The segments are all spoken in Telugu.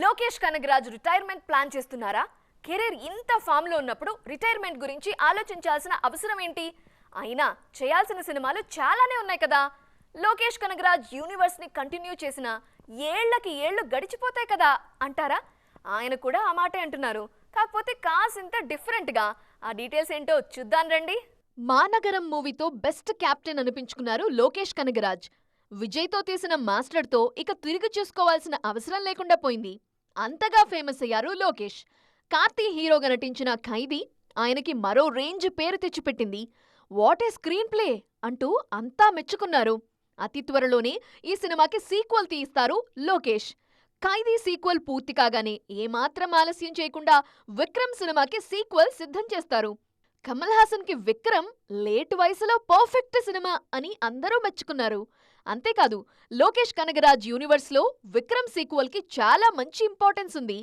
లోకేష్ కనగరాజ్ రిటైర్మెంట్ ప్లాన్ చేస్తున్నారా? కెరీర్ ఇంత ఫామ్లో ఉన్నప్పుడు రిటైర్మెంట్ గురించి ఆలోచించాల్సిన అవసరం ఏంటి? అయినా చేయాల్సిన సినిమాలు చాలానే ఉన్నాయి కదా. లోకేష్ కనగరాజ్ యూనివర్స్ని కంటిన్యూ చేసిన ఏళ్ళకి ఏళ్ళు గడిచిపోతాయి కదా అంటారా? ఆయన కూడా ఆ మాటే అంటున్నారు. కాకపోతే కాసింత డిఫరెంట్గా ఆ డీటెయిల్స్ ఏంటో చూద్దాం రండి. మానగరం మూవీతో బెస్ట్ కెప్టెన్ అనిపించుకున్నారు లోకేష్ కనగరాజ్ విజయ్తో తీసిన మాస్టర్తో ఇక తిరిగి చూసుకోవాల్సిన అవసరం లేకుండా పోయింది. అంతగా ఫేమస్ అయ్యారు లోకేష్. కార్తీ హీరోగా నటించిన ఖైదీ ఆయనకి మరో రేంజ్ పేరు తెచ్చిపెట్టింది. What a screenplay! అంటూ అంతా మెచ్చుకున్నారు. అతి త్వరలోనే ఈ సినిమాకి సీక్వెల్ తీయిస్తారు లోకేష్. ఖైదీ సీక్వెల్ పూర్తి కాగానే ఏమాత్రం ఆలస్యం చేయకుండా విక్రమ్ సినిమాకి సీక్వెల్ సిద్ధం చేస్తారు. కమల్ హాసన్కి విక్రమ్ లేట్ వయసులో పర్ఫెక్ట్ సినిమా అని అందరూ మెచ్చుకున్నారు. అంతేకాదు లోకేష్ కనగరాజ్ యూనివర్స్లో విక్రమ్ సీక్వెల్కి చాలా మంచి ఇంపార్టెన్స్ ఉంది.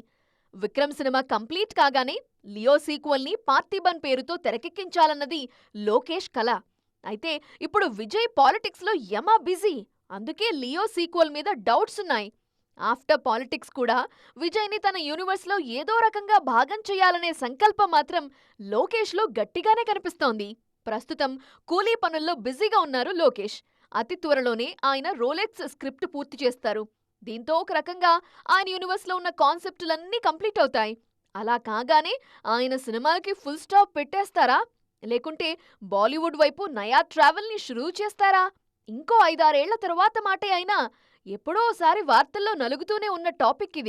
విక్రమ్ సినిమా కంప్లీట్ కాగానే లియో సీక్వెల్ని పార్థిబన్ పేరుతో తెరకెక్కించాలన్నది లోకేష్ కల. అయితే ఇప్పుడు విజయ్ పాలిటిక్స్లో యమా బిజీ అందుకే లియో సీక్వెల్ మీద డౌట్స్ ఉన్నాయి. ఆఫ్టర్ పాలిటిక్స్ కూడా విజయ్ని తన యూనివర్స్లో ఏదో రకంగా భాగం చేయాలనే సంకల్పం మాత్రం లోకేష్లో గట్టిగానే కనిపిస్తోంది. ప్రస్తుతం కూలీ పనుల్లో బిజీగా ఉన్నారు లోకేష్. అతి త్వరలోనే ఆయన రోలెక్స్ స్క్రిప్ట్ పూర్తి చేస్తారు. దీంతో ఒక రకంగా ఆయన యూనివర్స్లో ఉన్న కాన్సెప్టులన్నీ కంప్లీట్ అవుతాయి. అలా కాగానే ఆయన సినిమాకి ఫుల్ స్టాప్ పెట్టేస్తారా? లేకుంటే బాలీవుడ్ వైపు నయా ట్రావెల్ని షురూ చేస్తారా? ఇంకో ఐదారేళ్ళ తరువాత మాటే అయినా ఎప్పుడో ఓసారి వార్తల్లో నలుగుతూనే ఉన్న టాపిక్ ఇది.